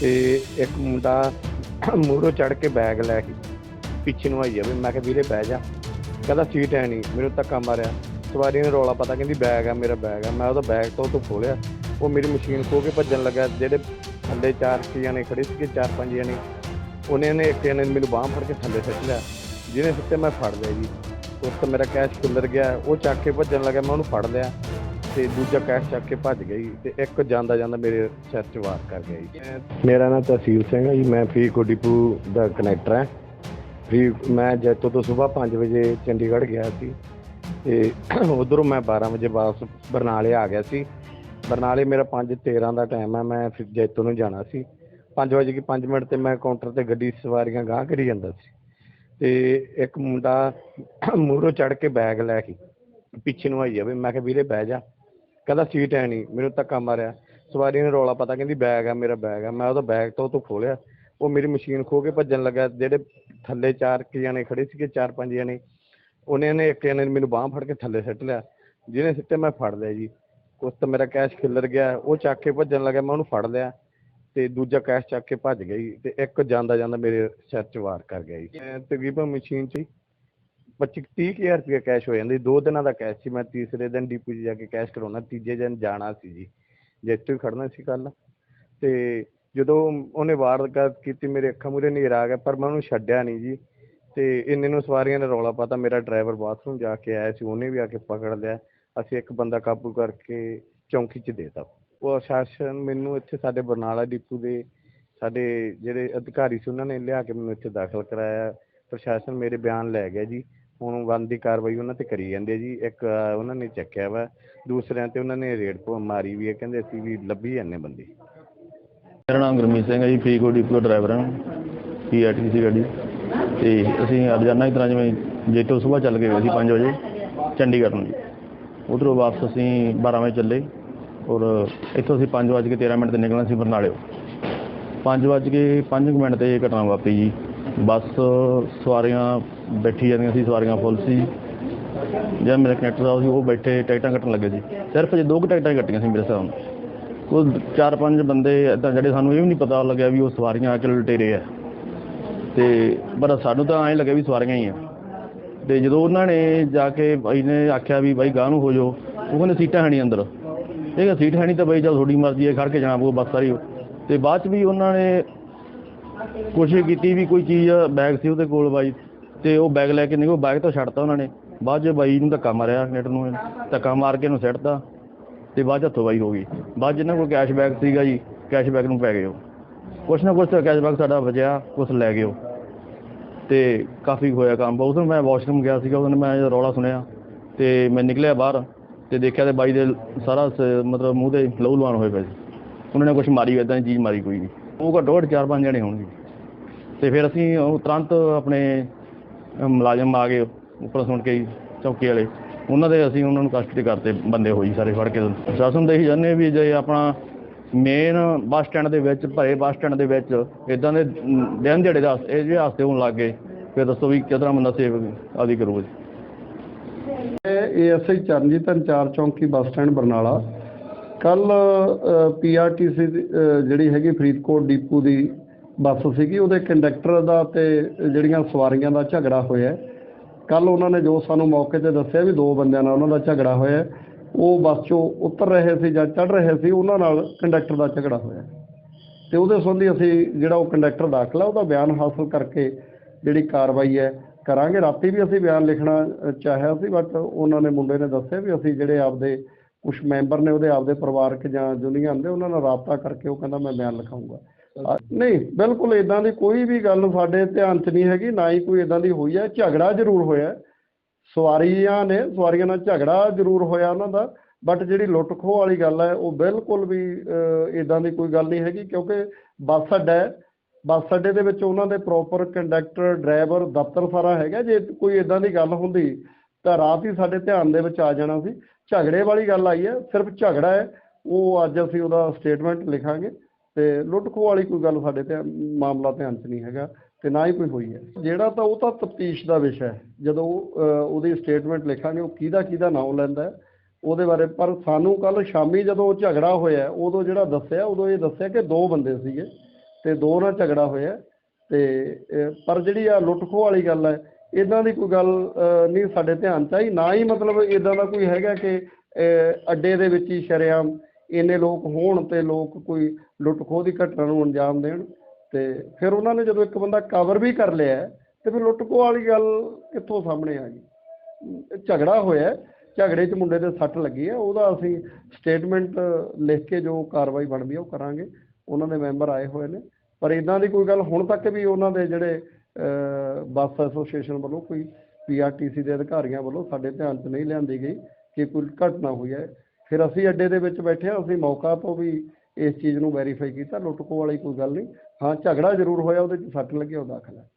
ਤੇ ਇੱਕ ਮੁੰਡਾ ਮੂਹਰੋਂ ਚੜ ਕੇ ਬੈਗ ਲੈ ਕੇ ਪਿੱਛੇ ਨੂੰ ਆਈ ਜਾਵੇ ਮੈਂ ਕਿਹਾ, ਵੀਰੇ ਬਹਿ ਜਾ। ਕਹਿੰਦਾ, ਸੀਟ ਹੈ ਨਹੀਂ। ਮੈਨੂੰ ਧੱਕਾ ਮਾਰਿਆ। ਸਵਾਰੀ ਨੇ ਰੌਲਾ ਪਤਾ, ਕਹਿੰਦੀ, ਬੈਗ ਆ, ਮੇਰਾ ਬੈਗ ਆ। ਮੈਂ ਉਹਦਾ ਬੈਗ ਤੋਂ ਤੋਂ ਖੋਲਿਆ ਉਹ ਮੇਰੀ ਮਸ਼ੀਨ ਖੋ ਕੇ ਭੱਜਣ ਲੱਗਾ, ਜਿਹੜੇ ਥੱਲੇ ਚਾਰ ਛੇ ਜਣੇ ਖੜੇ ਸੀਗੇ ਚਾਰ ਪੰਜ ਜਣੇ ਉਹਨੇ ਨੇ ਇੱਕ ਜਣੇ ਨੇ ਮੈਨੂੰ ਬਾਂਹ ਫੜ ਕੇ ਥੱਲੇ ਸਿੱਟ ਲਿਆ। ਜਿਹਨੇ ਸਿੱਟੇ ਮੈਂ ਫੜ ਲਿਆ ਜੀ। ਉਸ ਤੋਂ ਮੇਰਾ ਕੈਸ਼ ਖੁੱਲਰ ਗਿਆ, ਉਹ ਚੱਕ ਕੇ ਭੱਜਣ ਲੱਗਾ, ਮੈਂ ਉਹਨੂੰ ਫੜ ਲਿਆ। ਤੇ ਦੂਜਾ ਕੈਸ਼ ਚੱਕ ਕੇ ਭੱਜ ਗਈ ਤੇ ਇੱਕ ਜਾਂਦਾ ਜਾਂਦਾ ਮੇਰੇ ਸਿਰ 'ਚ ਵਾਰ ਕਰ ਗਿਆ ਜੀ। ਮੈਂ- ਮੇਰਾ ਨਾਮ ਤਹਿਸੀਲ ਸਿੰਘ ਹੈ ਜੀ, ਮੈਂ ਫਰੀਦਕੋਟ ਡਿਪੂ ਦਾ ਕਨੈਕਟਰ ਹਾਂ ਫਰੀ ਮੈਂ ਜੈਤੋ ਤੋਂ ਸਵੇਰ 5 ਵਜੇ ਚੰਡੀਗੜ੍ਹ ਗਿਆ ਸੀ ਤੇ ਉਧਰੋਂ ਮੈਂ 12 ਵਜੇ ਵਾਪਸ ਬਰਨਾਲੇ ਆ ਗਿਆ ਸੀ। ਬਰਨਾਲੇ ਮੇਰਾ 5:13 ਦਾ ਟਾਈਮ ਹੈ ਮੈਂ ਫਿਰ ਜੈਤੋ ਨੂੰ ਜਾਣਾ ਸੀ। 5 ਵਜੇ ਕੀ 5 ਮਿੰਟ ਤੇ ਮੈਂ ਕਾਊਂਟਰ ਤੇ ਗੱਡੀ ਸਵਾਰੀਆਂ ਗਾਹ ਕਰੀ ਜਾਂਦਾ ਸੀ। ਤੇ ਇੱਕ ਮੁੰਡਾ ਮੂਹਰੋਂ ਚੜ ਕੇ ਬੈਗ ਲੈ ਕੇ ਪਿੱਛੇ ਨੂੰ ਆਈ ਜਾਵੇ, ਮੈਂ ਕਿਹਾ ਵੀਰੇ ਬਹਿ ਜਾ। ਕਹਿੰਦਾ ਸੀਟ ਹੈ ਨਹੀਂ ਮੈਨੂੰ ਧੱਕਾ ਮਾਰਿਆ। ਸਵਾਰੀ ਨੇ ਰੌਲਾ ਪਤਾ, ਕਹਿੰਦੀ ਬੈਗ ਆ, ਮੇਰਾ ਬੈਗ ਆ। ਮੈਂ ਉਹਦਾ ਬੈਗ ਤੋਂ ਤੋਂ ਖੋਲਿਆ ਉਹ ਮੇਰੀ ਮਸ਼ੀਨ ਖੋ ਕੇ ਭੱਜਣ ਲੱਗਾ। ਜਿਹੜੇ ਥੱਲੇ ਚਾਰ ਕੁ ਜਣੇ ਖੜੇ ਸੀਗੇ, ਚਾਰ ਪੰਜ ਜਣੇ, ਉਹਨੇ ਨੇ ਇੱਕ ਜਣੇ ਨੇ ਮੈਨੂੰ ਬਾਂਹ ਫੜ ਕੇ ਥੱਲੇ ਸਿੱਟ ਲਿਆ। ਜਿਹਨੇ ਸਿੱਟੇ ਮੈਂ ਫੜ ਲਿਆ ਜੀ। ਉਸ ਤਾਂ ਮੇਰਾ ਕੈਸ਼ ਖਿੱਲਰ ਗਿਆ। ਉਹ ਚੱਕ ਕੇ ਭੱਜਣ ਲੱਗਾ, ਮੈਂ ਉਹਨੂੰ ਫੜ ਲਿਆ ਤੇ ਦੂਜਾ ਕੈਸ਼ ਚੱਕ ਕੇ ਭੱਜ ਗਿਆ ਜੀ ਤੇ ਇੱਕ ਜਾਂਦਾ ਜਾਂਦਾ ਮੇਰੇ ਸਿਰ 'ਚ ਵਾਰ ਕਰ ਗਿਆ ਜੀ। ਤਕਰੀਬਨ ਮਸ਼ੀਨ 'ਚ ਹੀ 25 30000 ਰੁਪਏ ਕੈਸ਼ ਹੋ ਜਾਂਦੀ, ਦੋ ਦਿਨਾਂ ਦਾ ਕੈਸ਼ ਸੀ, ਮੈਂ ਤੀਸਰੇ ਦਿਨ ਡੀਪੂ 'ਚ ਜਾ ਕੇ ਕੈਸ਼ ਕਰਾਉਣਾ, ਤੀਜੇ ਦਿਨ ਜਾਣਾ ਸੀ ਜੀ ਜਿੱਥੇ ਵੀ ਖੜਨਾ ਸੀ ਕੱਲ ਤੇ ਜਦੋਂ ਉਹਨੇ ਵਾਰਦਾਤ ਕੀਤੀ, ਮੇਰੇ ਅੱਖਾਂ ਮੂਹਰੇ ਹਨੇਰਾ ਆ ਗਿਆ, ਪਰ ਮੈਂ ਉਹਨੂੰ ਛੱਡਿਆ ਨਹੀਂ ਜੀ। ਤੇ ਇੰਨੇ ਨੂੰ ਸਵਾਰੀਆਂ ਨੇ ਰੌਲਾ ਪਾਤਾ, ਮੇਰਾ ਡਰਾਈਵਰ ਬਾਥਰੂਮ ਜਾ ਕੇ ਆਇਆ ਸੀ, ਉਹਨੇ ਵੀ ਆ ਕੇ ਪਕੜ ਲਿਆ। ਅਸੀਂ ਇੱਕ ਬੰਦਾ ਕਾਬੂ ਕਰਕੇ ਚੌਂਕੀ 'ਚ ਦੇਤਾ। ਉਹ ਸ਼ਾਸਨ ਮੈਨੂੰ ਇੱਥੇ ਸਾਡੇ ਬਰਨਾਲਾ ਡਿਪੂ ਦੇ ਸਾਡੇ ਜਿਹੜੇ ਅਧਿਕਾਰੀ ਸੀ, ਉਹਨਾਂ ਨੇ ਲਿਆ ਕੇ ਮੈਨੂੰ ਇੱਥੇ ਦਾਖਲ ਕਰਾਇਆ। ਪ੍ਰਸ਼ਾਸਨ ਮੇਰੇ ਬਿਆਨ ਲੈ ਗਿਆ ਜੀ। ਹੁਣ ਬਣਦੀ ਕਾਰਵਾਈ ਉਹਨਾਂ ਤੇ ਕਰੀ ਜਾਂਦੇ ਜੀ। ਇੱਕ ਅਹ, ਉਹਨਾਂ ਨੇ ਚੱਕਿਆ ਵਾ। ਦੂਸਰਿਆਂ ਤੇ ਉਹਨਾਂ ਨੇ ਰੇਡ ਪੋ ਮਾਰੀ ਵੀ ਹੈ ਕਹਿੰਦੇ ਅਸੀਂ ਵੀ ਲੱਭੀ ਜਾਂਦੇ ਬੰਦੇ। ਮੇਰਾ ਨਾਮ ਗੁਰਮੀਤ ਸਿੰਘ ਹੈ ਜੀ ਫਰੀਦਕੋਟ ਡਿਪੂ ਡਰਾਈਵਰ ਹਾਂ ਪੀਆਰਟੀਸੀ ਗੱਡੀ। ਤੇ ਅਸੀਂ ਰੋਜ਼ਾਨਾ ਇਸ ਤਰ੍ਹਾਂ ਜਿਵੇਂ ਜੇਤੋ ਸਵੇਰ ਚੱਲ ਕੇ ਗਏ ਸੀ 5 ਵਜੇ ਚੰਡੀਗੜ੍ਹ ਨੂੰ ਜੀ। ਉਧਰੋਂ ਵਾਪਸ ਅਸੀਂ 12 ਵਜੇ ਚੱਲੇ ਔਰ ਇੱਥੋਂ ਅਸੀਂ 5 ਵਜੇ ਕੇ 13 ਮਿੰਟ ਤੇ ਨਿਕਲਣਾ ਸੀ ਬਰਨਾਲਿਓ 5 ਵਜੇ ਕੇ 5 ਮਿੰਟ ਤੇ ਇਹ ਘਟਨਾ ਵਾਪਰੀ ਜੀ। ਬੱਸ ਸਵਾਰੀਆਂ ਬੈਠੀ ਜਾਂਦੀਆਂ ਸੀ, ਸਵਾਰੀਆਂ ਫੁੱਲ ਸੀ। ਜਿਹੜਾ ਮੇਰੇ ਕਨੈਕਟਰ ਸਾਹਿਬ ਸੀ, ਉਹ ਬੈਠੇ, ਟਿਕਟਾਂ ਕੱਟਣ ਲੱਗੇ ਸੀ। ਸਿਰਫ ਜੇ ਦੋ ਕੁ ਟਿਕਟਾਂ ਹੀ ਕੱਟੀਆਂ ਸੀ ਮੇਰੇ ਹਿਸਾਬ ਨਾਲ। ਉਹ ਚਾਰ ਪੰਜ ਬੰਦੇ ਏਦਾਂ ਜਿਹੜੇ ਸਾਨੂੰ ਇਹ ਵੀ ਨਹੀਂ ਪਤਾ ਲੱਗਿਆ ਵੀ ਉਹ ਸਵਾਰੀਆਂ ਆ ਕੇ ਲੁਟੇਰੇ ਆ। ਤੇ ਪਰ ਸਾਨੂੰ ਤਾਂ ਐਂ ਲੱਗਿਆ ਵੀ ਸਵਾਰੀਆਂ ਹੀ ਆ। ਤੇ ਜਦੋਂ ਉਹਨਾਂ ਨੇ ਜਾ ਕੇ ਬਾਈ ਨੇ ਆਖਿਆ ਵੀ ਬਾਈ ਗਾਂਹ ਨੂੰ ਹੋ ਜਾਓ, ਉਹ ਕਹਿੰਦੇ ਸੀਟਾਂ ਹੈ ਨਹੀਂ ਅੰਦਰ। ਇਹ ਕਿਹਾ ਸੀਟ ਹੈ ਨਹੀਂ ਤਾਂ ਬਾਈ ਚਲ ਤੁਹਾਡੀ ਮਰਜ਼ੀ ਹੈ, ਖੜ ਕੇ ਜਾਣਾ ਪਊ ਬੱਸ ਸਾਰੀ। ਤੇ ਬਾਅਦ ਚ ਵੀ ਉਹਨਾਂ ਨੇ ਕੋਸ਼ਿਸ਼ ਕੀਤੀ ਵੀ ਕੋਈ ਚੀਜ਼ ਬੈਗ ਸੀ ਉਹਦੇ ਕੋਲ ਬਾਈ। ਤੇ ਉਹ ਬੈਗ ਲੈ ਕੇ ਨਿਕੋ ਬੈਗ ਤੋਂ ਛੱਡਤਾ ਉਹਨਾਂ ਨੇ। ਬਾਅਦ ਚ ਬਾਈ ਨੂੰ ਧੱਕਾ ਮਾਰਿਆ ਨੈਟ ਨੂੰ, ਧੱਕਾ ਮਾਰ ਕੇ ਉਹਨੂੰ ਸਿੱਟਤਾ ਤੇ ਬਾਅਦ 'ਚ ਹੱਥੋਂ ਬਾਈ ਹੋ ਗਈ। ਬਾਅਦ ਜਿਹਨਾਂ ਕੋਲ ਕੈਸ਼ ਬੈਗ ਸੀਗਾ ਜੀ ਕੈਸ਼ਬੈਕ ਨੂੰ ਪੈ ਗਏ ਉਹ। ਕੁਛ ਨਾ ਕੁਛ ਤਾਂ ਕੈਸ਼ ਸਾਡਾ ਬਚਿਆ, ਕੁਛ ਲੈ ਗਏ ਉਹ। ਤੇ ਕਾਫੀ ਹੋਇਆ ਕੰਮ। ਬਹੁਤ ਮੈਂ ਵਾਸ਼ਰੂਮ ਗਿਆ ਸੀਗਾ ਉਹਨਾਂ ਮੈਂ ਰੌਲਾ ਸੁਣਿਆ ਤੇ ਮੈਂ ਨਿਕਲਿਆ ਬਾਹਰ ਤੇ ਦੇਖਿਆ ਤੇ ਬਾਈ ਦੇ ਸਾਰਾ ਸ- ਮਤਲਬ ਮੂੰਹ ਤੇ ਲਹੂ ਲੁਹਾਨ ਹੋਏ ਪਏ ਸੀ। ਉਹਨਾਂ ਨੇ ਕੁਛ ਮਾਰੀ ਇਦਾਂ ਦੀ ਚੀਜ਼ ਮਾਰੀ ਕੋਈ ਨਹੀਂ ਉਹ ਘੱਟੋ ਘੱਟ ਚਾਰ ਪੰਜ ਜਣੇ ਹੋਣਗੇ। ਤੇ ਫਿਰ ਅਸੀਂ ਉਹ ਤੁਰੰਤ ਆਪਣੇ ਮੁਲਾਜ਼ਮ ਆ ਗਏ ਉੱਪਰ ਸੁਣ ਕੇ ਚੌਕੀ ਵਾਲੇ। ਉਹਨਾਂ ਦੇ ਅਸੀਂ ਉਹਨਾਂ ਨੂੰ ਕਸਟਡੀ ਕਰਤੇ ਬੰਦੇ ਹੋਈ ਸਾਰੇ ਫੜ ਕੇ। ਪ੍ਰਸ਼ਾਸਨ ਦੇ ਹੀ ਜਾਣੇ ਵੀ ਜੇ ਆਪਣਾ ਮੇਨ ਬੱਸ ਸਟੈਂਡ ਦੇ ਵਿੱਚ ਭਰੇ ਬੱਸ ਸਟੈਂਡ ਦੇ ਵਿੱਚ ਇਦਾਂ ਦੇ ਅਮ, ਦਿਨ ਦਿਹਾੜੇ ਦਾ ਇਹ ਜਿਹੇ ਹਾਦਸੇ ਹੋਣ ਲੱਗ ਗਏ ਫਿਰ ਦੱਸੋ ਵੀ ਕਿਸ ਬੰਦਾ ਸੇਵ ਆਦੀ ਕਰੂਗਾ ਜੀ। ਏਐਸਆਈ ਚਰਨਜੀਤ ਚਾਰ ਚੌਂਕੀ ਬੱਸ ਸਟੈਂਡ ਬਰਨਾਲਾ। ਕੱਲ ਪੀਆਰਟੀਸੀ ਜਿਹੜੀ ਹੈਗੀ ਫਰੀਦਕੋਟ ਡੀਪੂ ਦੀ ਬੱਸ ਸੀਗੀ, ਉਹਦੇ ਕੰਡਕਟਰ ਦਾ ਤੇ ਜਿਹੜੀਆਂ ਸਵਾਰੀਆਂ ਦਾ ਝਗੜਾ ਹੋਇਆ ਕੱਲ ਉਹਨਾਂ ਨੇ ਜੋ ਸਾਨੂੰ ਮੌਕੇ ਤੇ ਦੱਸਿਆ ਵੀ ਦੋ ਬੰਦਿਆਂ ਨਾਲ ਉਹਨਾਂ ਦਾ ਝਗੜਾ ਹੋਇਆ ਉਹ ਬੱਸ ਚੋਂ ਉਤਰ ਰਹੇ ਸੀ ਜਾਂ ਚੜ ਰਹੇ ਸੀ, ਉਹਨਾਂ ਨਾਲ ਕੰਡਕਟਰ ਦਾ ਝਗੜਾ ਹੋਇਆ ਤੇ ਉਹਦੇ ਸੰਬੰਧੀ ਅਸੀਂ ਜਿਹੜਾ ਉਹ ਕੰਡਕਟਰ ਦਾਖਲਾ, ਉਹਦਾ ਬਿਆਨ ਹਾਸਲ ਕਰਕੇ ਜਿਹੜੀ ਕਾਰਵਾਈ ਹੈ ਕਰਾਂਗੇ। ਰਾਤੀ ਵੀ ਅਸੀਂ ਬਿਆਨ ਲਿਖਣਾ ਚਾਹਿਆ ਸੀ, ਬਟ ਉਹਨਾਂ ਨੇ ਮੁੰਡੇ ਨੇ ਦੱਸਿਆ ਵੀ ਅਸੀਂ ਜਿਹੜੇ ਆਪਦੇ ਕੁਝ ਮੈਂਬਰ ਨੇ ਉਹਦੇ ਆਪਦੇ ਪਰਿਵਾਰਕ ਜਾਂ ਯੂਨੀਅਨ ਦੇ ਉਹਨਾਂ ਨਾਲ ਰਾਬਤਾ ਕਰਕੇ ਉਹ ਕਹਿੰਦਾ ਮੈਂ ਬਿਆਨ ਲਿਖਾਊਂਗਾ। ਨਹੀਂ, ਬਿਲਕੁਲ ਇਦਾਂ ਦੀ ਕੋਈ ਵੀ ਗੱਲ ਸਾਡੇ ਧਿਆਨ 'ਚ ਨਹੀਂ ਹੈਗੀ, ਨਾ ਹੀ ਕੋਈ ਇਦਾਂ ਦੀ ਹੋਈ ਹੈ। ਝਗੜਾ ਜ਼ਰੂਰ ਹੋਇਆ ਸਵਾਰੀਆਂ ਨੇ, ਸਵਾਰੀਆਂ ਨਾਲ ਝਗੜਾ ਜ਼ਰੂਰ ਹੋਇਆ ਉਹਨਾਂ ਦਾ ਬਟ ਜਿਹੜੀ ਲੁੱਟ ਖੋਹ ਵਾਲੀ ਗੱਲ ਹੈ, ਉਹ ਬਿਲਕੁਲ ਵੀ ਇਦਾਂ ਦੀ ਕੋਈ ਗੱਲ ਨਹੀਂ ਹੈਗੀ, ਕਿਉਂਕਿ ਬੱਸ ਅੱਡਾ ਹੈ। ਬੱਸ ਅੱਡੇ ਦੇ ਵਿੱਚ ਉਹਨਾਂ ਦੇ ਪ੍ਰੋਪਰ ਕੰਡਕਟਰ ਡਰਾਈਵਰ ਦਫ਼ਤਰ ਸਾਰਾ ਹੈਗਾ। ਜੇ ਕੋਈ ਇਦਾਂ ਦੀ ਗੱਲ ਹੁੰਦੀ, ਤਾਂ ਰਾਤ ਹੀ ਸਾਡੇ ਧਿਆਨ ਦੇ ਵਿੱਚ ਆ ਜਾਣਾ ਸੀ। ਝਗੜੇ ਵਾਲੀ ਗੱਲ ਆਈ ਹੈ, ਸਿਰਫ ਝਗੜਾ ਹੈ। ਉਹ ਅੱਜ ਅਸੀਂ ਉਹਦਾ ਸਟੇਟਮੈਂਟ ਲਿਖਾਂਗੇ। ਤੇ ਲੁੱਟ ਖੋਹ ਵਾਲੀ ਕੋਈ ਗੱਲ ਸਾਡੇ ਤੇ ਮਾਮਲਾ ਧਿਆਨ 'ਚ ਨਹੀਂ ਹੈਗਾ ਤੇ ਨਾ ਹੀ ਕੋਈ ਹੋਈ ਹੈ। ਜਿਹੜਾ ਤਾਂ ਉਹ ਤਾਂ ਤਫਤੀਸ਼ ਦਾ ਵਿਸ਼ਾ ਹੈ। ਜਦੋਂ ਉਹਦੀ ਸਟੇਟਮੈਂਟ ਲਿਖਾਂਗੇ, ਉਹ ਕਿਹਦਾ ਕਿਹਦਾ ਨਾਮ ਲੈਂਦਾ ਉਹਦੇ ਬਾਰੇ। ਪਰ ਸਾਨੂੰ ਕੱਲ ਸ਼ਾਮੀ ਜਦੋਂ ਝਗੜਾ ਹੋਇਆ ਉਦੋਂ ਜਿਹੜਾ ਦੱਸਿਆ, ਉਦੋਂ ਇਹ ਦੱਸਿਆ ਕਿ ਦੋ ਬੰਦੇ ਸੀਗੇ ਤੇ ਦੋ ਨਾਲ ਝਗੜਾ ਹੋਇਆ ਤੇ ਪਰ ਜਿਹੜੀ ਆ ਲੁੱਟਖੋ ਵਾਲੀ ਗੱਲ ਹੈ ਇਦਾਂ ਦੀ ਕੋਈ ਗੱਲ ਨਹੀਂ ਸਾਡੇ ਧਿਆਨ ਚ ਆਈ। ਨਾ ਹੀ ਮਤਲਬ ਇਦਾਂ ਦਾ ਕੋਈ ਹੈਗਾ ਕਿ ਅੱਡੇ ਦੇ ਵਿੱਚ ਹੀ ਸ਼ਰੇਆਮ ਇੰਨੇ ਲੋਕ ਹੋਣ ਤੇ ਲੋਕ ਕੋਈ ਲੁੱਟ ਖੋਹ ਦੀ ਘਟਨਾ ਨੂੰ ਅੰਜਾਮ ਦੇਣ ਤੇ ਫਿਰ ਉਹਨਾਂ ਨੇ ਜਦੋਂ ਇੱਕ ਬੰਦਾ ਕਵਰ ਵੀ ਕਰ ਲਿਆ ਹੈ, ਤੇ ਫਿਰ ਲੁੱਟਖੋ ਵਾਲੀ ਗੱਲ ਕਿੱਥੋਂ ਸਾਹਮਣੇ ਆ ਗਈ? ਝਗੜਾ ਹੋਇਆ ਝਗੜੇ 'ਚ ਮੁੰਡੇ ਦੇ ਸੱਟ ਲੱਗੀ ਹੈ ਉਹਦਾ ਅਸੀਂ ਸਟੇਟਮੈਂਟ ਲਿਖ ਕੇ ਜੋ ਕਾਰਵਾਈ ਬਣਦੀ ਹੈ ਉਹ ਕਰਾਂਗੇ। ਉਹਨਾਂ ਦੇ ਮੈਂਬਰ ਆਏ ਹੋਏ ਨੇ। ਪਰ ਇਦਾਂ ਦੀ ਕੋਈ ਗੱਲ ਹੁਣ ਤੱਕ ਵੀ ਉਹਨਾਂ ਦੇ ਜਿਹੜੇ ਬੱਸ ਐਸੋਸੀਏਸ਼ਨ ਵੱਲੋਂ ਕੋਈ ਪੀਆਰਟੀਸੀ ਦੇ ਅਧਿਕਾਰੀਆਂ ਵੱਲੋਂ ਸਾਡੇ ਧਿਆਨ 'ਚ ਨਹੀਂ ਲਿਆਂਦੀ ਗਈ ਕਿ ਕੋਈ ਘਟਨਾ ਹੋਈ ਹੈ। ਫਿਰ ਅਸੀਂ ਅੱਡੇ ਦੇ ਵਿੱਚ ਬੈਠੇ ਹਾਂ, ਅਸੀਂ ਮੌਕਾ ਤੋਂ ਵੀ ਇਸ ਚੀਜ਼ ਨੂੰ ਵੈਰੀਫਾਈ ਕੀਤਾ, ਲੁੱਟ ਲੁੱਟਖੋ ਵਾਲੀ ਕੋਈ ਗੱਲ ਨਹੀਂ। ਹਾਂ, ਝਗੜਾ ਜ਼ਰੂਰ ਹੋਇਆ, ਉਹਦੇ 'ਚ ਸੱਟ ਲੱਗੀ, ਉਹ ਦਾਖਲ ਹੈ।